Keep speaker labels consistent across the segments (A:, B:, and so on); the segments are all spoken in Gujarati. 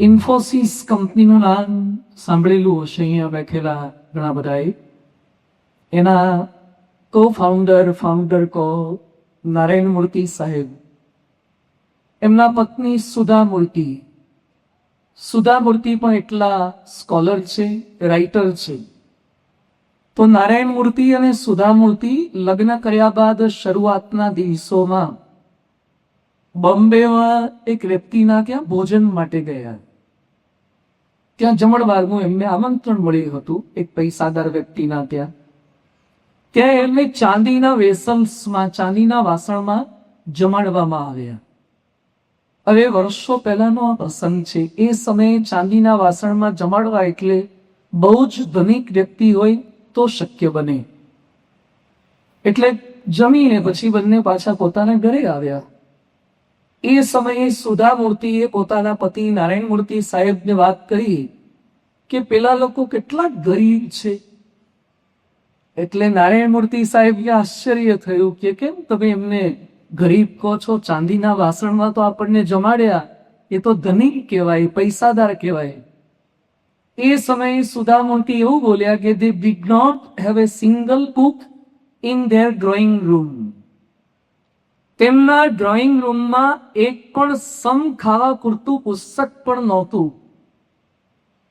A: ઇન્ફોસિસ કંપનીનું નામ સાંભળેલું હશે અહીંયા બેઠેલા ઘણા બધાએ. એના કો ફાઉન્ડર ફાઉન્ડર કો નારાયણ મૂર્તિ સાહેબ. એમના પત્ની સુધા મૂર્તિ. સુધા મૂર્તિ પણ એટલા સ્કોલર છે રાઇટર છે. તો નારાયણ મૂર્તિ અને સુધા મૂર્તિ લગ્ન કર્યા બાદ શરૂઆતના દિવસોમાં બોમ્બેમાં એક વ્યક્તિના ત્યાં ભોજન માટે ગયા. ત્યાં જમણવારનું એમને આમંત્રણ મળ્યું હતું, એક પૈસાદાર વ્યક્તિના ત્યાં. ત્યાં એમને ચાંદીના વેસલ્સમાં, ચાંદીના વાસણમાં જમાડવામાં આવ્યા. હવે વર્ષો પહેલાનો આ પ્રસંગ છે. એ સમયે ચાંદીના વાસણમાં જમાડવા એટલે બહુ જ ધનિક વ્યક્તિ હોય તો શક્ય બને. એટલે જમીને પછી બંને પાછા પોતાના ઘરે આવ્યા. એ સમયે સુધા મૂર્તિએ પોતાના પતિ નારાયણ મૂર્તિ સાહેબને વાત કરી કે પેલા લોકો કેટલા ગરીબ છે. એટલે નારાયણ મૂર્તિ સાહેબને આશ્ચર્ય થયું કે કેમ તમે એમને ગરીબ કહો છો? ચાંદીના વાસણમાં તો આપણને જમાડ્યા. એ તો ધનિક કહેવાય, પૈસાદાર કહેવાય. એ સમયે સુધા મૂર્તિ એવું બોલ્યા કે they did not have a single book in their drawing room તેમના ડ્રોઈંગ રૂમમાં એક પણ સમ ખાવા પૂરતું પુસ્તક પણ નહોતું.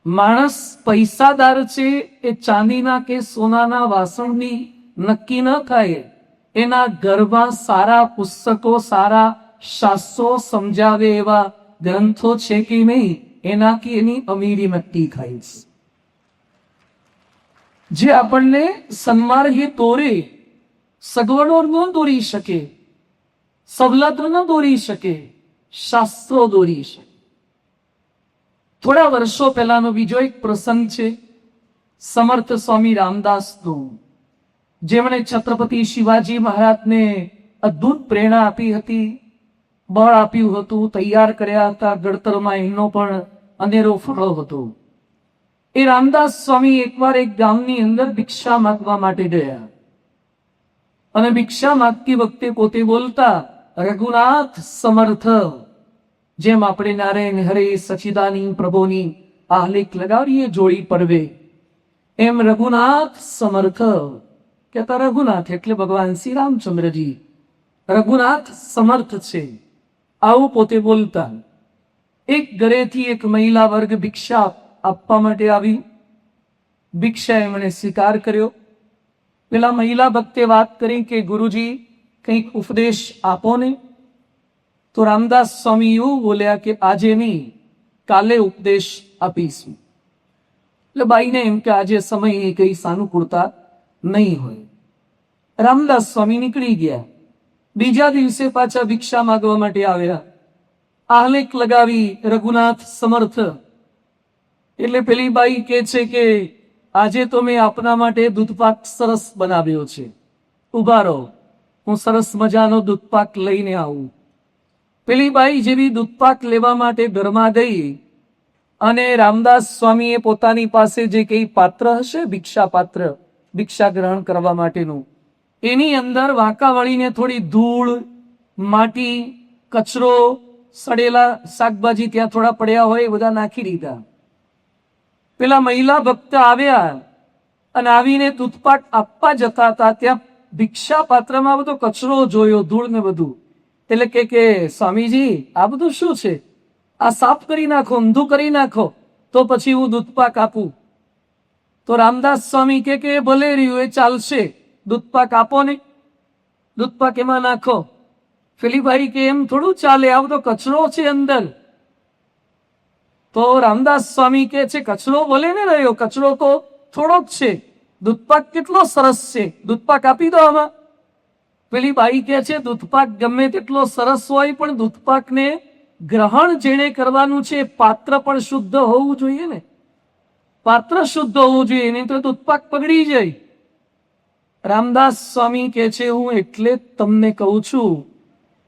A: માણસ પૈસાદાર છે એ ચાંદીના કે સોનાના વાસણની નક્કી ન થાય. એના ઘરમાં સારા, પુસ્તકો સારા, શાસ્ત્રો સમજાવે એવા ગ્રંથો છે કે નહીં, એનાથી એની અમીરી નક્કી થાય જે આપણને સન્માર્ગે તોરે સગવડો ન દોરી શકે સવલત ન દોરી શકે, શાસ્ત્રો દોરી શકે. થોડા વર્ષો પહેલાનો બીજો એક પ્રસંગ છે, સમર્થ સ્વામી રામદાસનો જેમણે છત્રપતિ શિવાજી મહારાજને અદ્ભુત પ્રેરણા આપી હતી, બળ આપ્યું હતું, તૈયાર કર્યા હતા ગડતરમાં એમનો પણ અનેરો ફળો હતો. એ રામદાસ સ્વામી એકવાર એક ગામની અંદર ભિક્ષા માગવા માટે ગયા. અને ભિક્ષા માંગતી વખતે પોતે બોલતા રઘુનાથ સમર્થ. જેમ આપણે નારાયણ હરે સચિદાની પ્રભુની આહલિક લગાવીએ જોડી પડવે એમ રઘુનાથ સમર્થ. કહેતા રઘુનાથ એટલે ભગવાન શ્રી રામચંદ્રજી રઘુનાથ સમર્થ છે. આવું પોતે બોલતા, એક ઘરેથી એક મહિલા વર્ગ ભિક્ષા આપવા માટે આવી. ભિક્ષા એમણે સ્વીકાર કર્યો. પેલા મહિલા ભક્તે વાત કરી કે ગુરુજી કંઈક ઉપદેશ આપો ને? તો રામદાસ સ્વામી એવું બોલ્યા કે, આજે નહીં, કાલે ઉપદેશ આપીશું. એટલે બાઈને એમ કે, આજે સમય કઈ સાનુકૂળતા નહીં હોય. રામદાસ સ્વામી નીકળી ગયા. બીજા દિવસે પાછા ભિક્ષા માંગવા માટે આવ્યા. આહલેખ લગાવી રઘુનાથ સમર્થ. એટલે પેલી બાઈ કે છે કે, આજે તો મેં આપના માટે દૂધપાક સરસ બનાવ્યો છે. ઊભા રહો. હું સરસ મજાનો દૂધપાક લઈને આવું. પેલી બાઈ જેવી દૂધપાક લેવા માટે ઘરમાં ગઈ અને રામદાસ સ્વામીએ પોતાની પાસે જે કઈ પાત્ર હશે ભિક્ષા પાત્ર ભિક્ષા ગ્રહણ કરવા માટેનું, એની અંદર વાંકા વળીને થોડી ધૂળ, માટી, કચરો, સડેલા શાકભાજી ત્યાં થોડા પડ્યા હોય એ બધા નાખી દીધા. પેલા મહિલા ભક્ત આવ્યા અને આવીને દૂધપાક આપવા જતા હતા. ત્યાં ભિક્ષા પાત્રમાં બધો કચરો જોયો, ધૂળ ને બધું. એટલે કે કે, સ્વામીજી, આ બધું શું છે? આ સાફ કરી નાખો ઊંધું કરી નાખો, તો પછી હું દૂધપાક આપું. તો રામદાસ સ્વામી કે કે, ભલે રહ્યું, એ ચાલશે. દૂધપાક આપો ને. દૂધપાક એમાં નાખો. ફિલીભાઈ કે, એમ થોડું ચાલે, આ બધો કચરો છે અંદર. તો રામદાસ સ્વામી કે છે, કચરો ભલે ને રહ્યો, કચરો તો થોડોક છે. દૂધપાક કેટલો સરસ છે. દૂધપાક આપી દો આમાં. પેલી બાઈ કે છે, દૂધપાક ગમે તેટલો સરસ હોય, પણ દૂધપાકને ગ્રહણ જેણે કરવાનું છે, પાત્ર પણ શુદ્ધ હોવું જોઈએ ને. પાત્ર શુદ્ધ હોવું જોઈએ, નહીં તો દૂધપાક પગડી જાય. રામદાસ સ્વામી કે છે, હું એટલે તમને કહું છું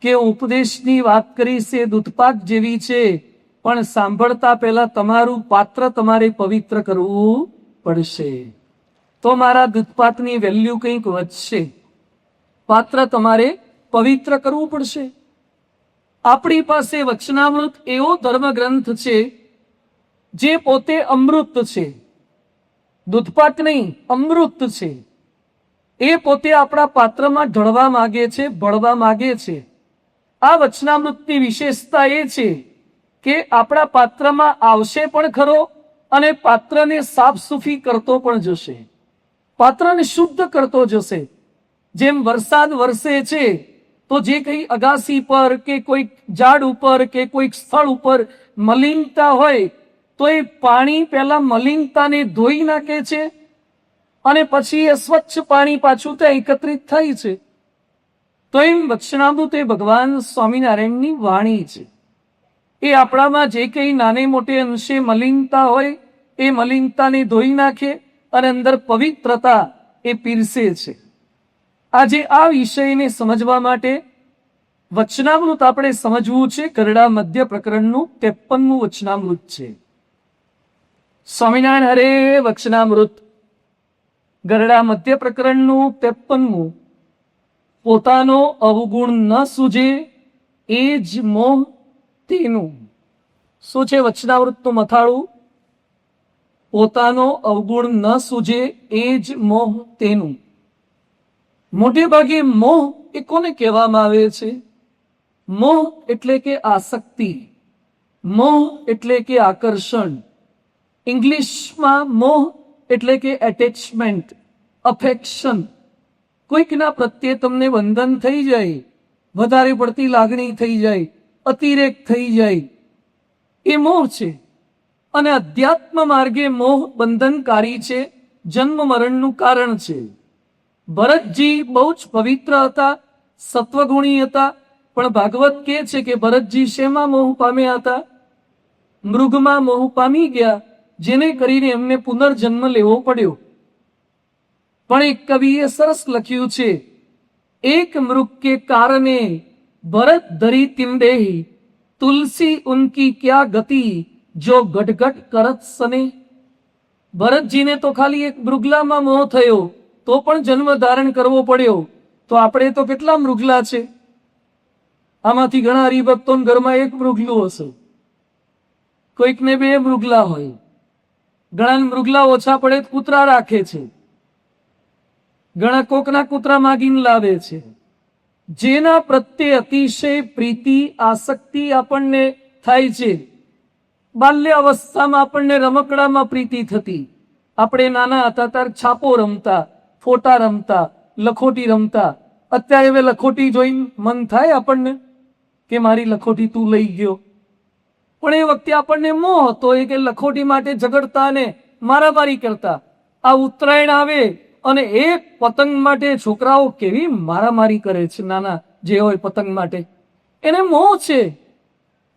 A: કે ઉપદેશની વાત કરીશ એ દૂધપાક જેવી છે, પણ સાંભળતા પહેલા તમારું પાત્ર તમારે પવિત્ર કરવું પડશે. તો મારા દૂધપાતની વેલ્યુ કંઈક વધશે. પાત્ર તમારે પવિત્ર કરવું પડશે. આપણી પાસે વચનામૃત એવો ધર્મગ્રંથ છે, જે પોતે અમૃત છે. દૂધપાક નહીં, અમૃત છે. એ પોતે આપણા પાત્રમાં ઢળવા માગે છે, ભળવા માગે છે. આ વચનામૃતની વિશેષતા એ છે કે આપણા પાત્રમાં આવશે પણ ખરો અને પાત્રને સાફ કરતો પણ જશે. પાત્રને શુદ્ધ કરતો જશે જેમ વરસાદ વરસે છે, તો જે કંઈ અગાસી પર કે કોઈક ઝાડ ઉપર કે કોઈક સ્થળ ઉપર મલિનતા હોય, તો એ પાણી પહેલા મલિનતાને ધોઈ નાખે છે અને પછી એ સ્વચ્છ પાણી પાછું ત્યાં એકત્રિત થાય છે. તો એમ વચનામૃત એ ભગવાન સ્વામિનારાયણની વાણી છે. એ આપણામાં જે કંઈ નાને મોટે અંશે મલિનતા હોય, એ મલિનતાને ધોઈ નાખે અને અંદર પવિત્રતા એ પીરસે છે. આજે આ વિષયને સમજવા માટે વચનામૃત આપણે સમજવું છે કરડા મધ્ય પ્રકરણનું ત્રેપનનું વચનામૃત છે. સ્વામિનારાયણ હરે વચનામૃત. ગરડા મધ્ય પ્રકરણનું ત્રેપનમું. પોતાનો અવગુણ ન સૂજે એ જ મોહ તેનું. શું છે વચનાવૃતનું મથાળું? પોતાનો અવગુણ ન સૂજે એ જ મોહ તેનું. મોટે ભાગે મોહ એ કોને કહેવામાં આવે છે? મોહ એટલે કે આસક્તિ. મોહ એટલે કે આકર્ષણ. ઇંગ્લિશમાં મોહ એટલે કે એટેચમેન્ટ અફેક્શન કોઈકના પ્રત્યે તમને બંધન થઈ જાય, વધારે પડતી લાગણી થઈ જાય, અતિરેક થઈ જાય. એ મોહ છે. અને અધ્યાત્મ માર્ગે મોહ બંધનકારી છે, જન્મ મરણનું કારણ છે. ભરતજી બહુ જ પવિત્ર હતા, સત્વગુણી હતા, પણ ભાગવત કહે છે કે ભરતજી શેમાં મોહ પામ્યા હતા? મૃગમાં મોહ પામી ગયા, જેને કરીને એમને પુનર્જન્મ લેવો પડ્યો. પણ એક કવિએ સરસ લખ્યું છે, એક મૃગ કે કારણે ભરત ધરી તિમદેહી તુલસી ઉનકી ક્યા ગતિ જો ગટગટ કરત સને, ભરતજીને તો ખાલી એક મૃગલામાં મોહ થયો, તો પણ જન્મ ધારણ કરવો પડ્યો, તો આપણે તો કેટલા મૃગલા છે? આમાંથી ઘણા હરિભક્તો ઘરમાં એક મૃગલું હશે. કોઈકને બે મૃગલા હોય. ઘણા મૃગલા ઓછા પડે કૂતરા રાખે છે. ઘણા કોકના કૂતરા માગીને લાવે છે. જેના પ્રત્યે અતિશય પ્રીતિ, આસક્તિ આપણને થાય છે. બાલ્ય અવસ્થામાં આપણને રમકડામાં પ્રીતિ થતી. આપણે નાના હતા ત્યારે છાપો રમતા, ફોટા રમતા, લખોટી રમતા. અત્યારે હવે લખોટી જોઈને મન થાય આપણને કે મારી લખોટી તું લઈ ગયો. પણ એ વખતે આપણને મોહ હતો એ કે લખોટી માટે ઝઘડતા ને મારામારી કરતા. આ ઉત્તરાયણ આવે અને એ પતંગ માટે છોકરાઓ કેવી મારામારી કરે છે નાના, જે હોય પતંગ માટે. એને મોહ છે.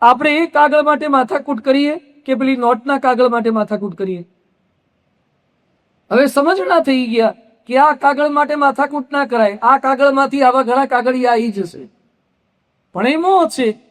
A: આપણે એ કાગળ માટે માથાકૂટ કરીએ કે પેલી નોટના કાગળ માટે માથાકૂટ કરીએ? હવે સમજણા થઈ ગયા કે આ કાગળ માટે માથાકૂટ ના કરાય. આ કાગળમાંથી આવા ઘણા કાગળિયા આવી જશે. પણ એ મોહ છે